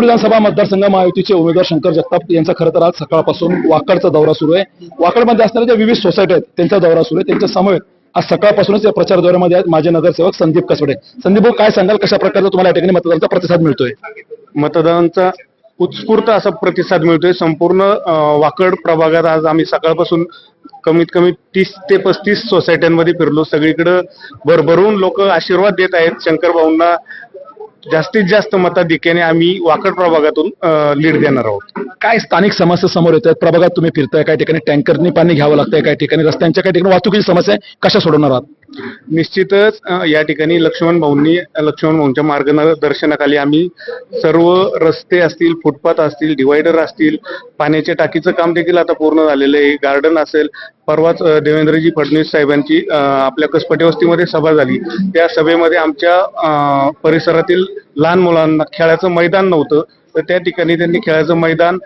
विधानसभा मतदारसंघ महायुतीचे उमेदवार शंकर जगताप यांचा खरं तर आज सकाळपासून वाकडचा दौरा सुरू आहे. वाकडमध्ये असणाऱ्या ज्या विविध सोसायटी आहेत त्यांचा दौरा सुरू आहे. त्यांच्या समवेत आज सकाळपासूनच या प्रचार दौऱ्यामध्ये आहेत माझे नगरसेवक संदीप कसबडे. संदीप भाऊ काय सांगाल? कशा प्रकारचा तुम्हाला या ठिकाणी मतदारांचा प्रतिसाद मिळतोय? मतदानाचा उत्स्फूर्त असा प्रतिसाद मिळतोय. संपूर्ण वाकड प्रभागात आज आम्ही सकाळपासून कमीत कमी तीस ते पस्तीस सोसायट्यांमध्ये फिरलो. सगळीकडे भरभरून लोक आशीर्वाद देत आहेत. शंकर भाऊंना जास्तीत जास्त मताधिक्याने आम्ही वाकड प्रभागातून लीड देणार आहोत. काय स्थानिक समस्या समोर येत आहेत प्रभागात तुम्ही फिरताय काही ठिकाणी टँकरनी पाणी घ्यावं लागतंय काही ठिकाणी रस्त्यांच्या काही ठिकाणी वाहतुकीची समस्या आहे कशा सोडवणार आहात? निश्चितच या ठिकाणी लक्ष्मण भाऊंनी लक्ष्मण भाऊंच्या मार्गदर्शनाखाली आम्ही सर्व रस्ते असतील फुटपाथ असतील डिवायडर असतील पाण्याच्या टाकीचं काम देखील आता पूर्ण झालेलं आहे. गार्डन असेल परवाच देवेंद्रजी फडणवीस साहेबांची आपल्या कसपटेवस्तीमध्ये सभा झाली. त्या सभेमध्ये आमच्या परिसरातील लहान मुलांना खेळाचं मैदान नव्हतं. तर त्या ठिकाणी त्यांनी खेळाचं मैदान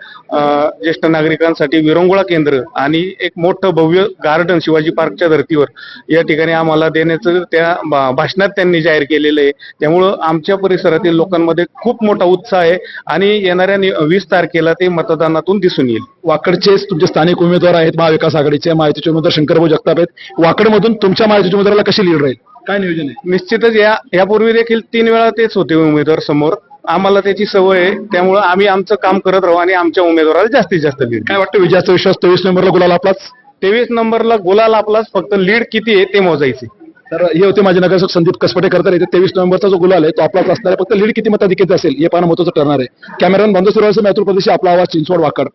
ज्येष्ठ नागरिकांसाठी विरंगुळा केंद्र आणि एक मोठं भव्य गार्डन शिवाजी पार्कच्या धर्तीवर या ठिकाणी आम्हाला देण्याचं त्या भाषणात त्यांनी जाहीर केलेलं आहे. त्यामुळं आमच्या परिसरातील लोकांमध्ये खूप मोठा उत्साह आहे आणि येणाऱ्या वीस तारखेला ते मतदानातून दिसून येईल. वाकडचे तुमचे स्थानिक उमेदवार आहेत महाविकास आघाडीचे महायुतीचे उमेदवार शंकरभाऊ जगताप आहेत. वाकडमधून तुमच्या महायुतीच्या उमेदवाराला कशी लीड राहील? काय नियोजन आहे? निश्चितच या यापूर्वी देखील तीन वेळा तेच होते उमेदवार समोर. आम्हाला त्याची सवय आहे. त्यामुळं आम्ही आमचं काम करत राहू आणि आमच्या उमेदवाराला जास्तीत जास्त लीड काय वाटतं विजयाचा विश्वास? तेवीस नोव्हेंबरला गुलाल आपलाच? तेवीस नंबरला गुलाल आपलाच. फक्त लीड किती आहे ते मोजायचे. तर हे होते माझे नगरसेवक संदीप कसपटे करतात येते तेवीस नोव्हेंबरचा जो गुलाल आहे तो आपलाच असणार आहे. फक्त लीड किती मताधिक्याचा असेल हे पाहणं महत्वाचं ठरणार आहे. कॅमेरामॅन बंद सुरू मॅथुर प्रदेश आपला आवाज चिंचवड वाकड.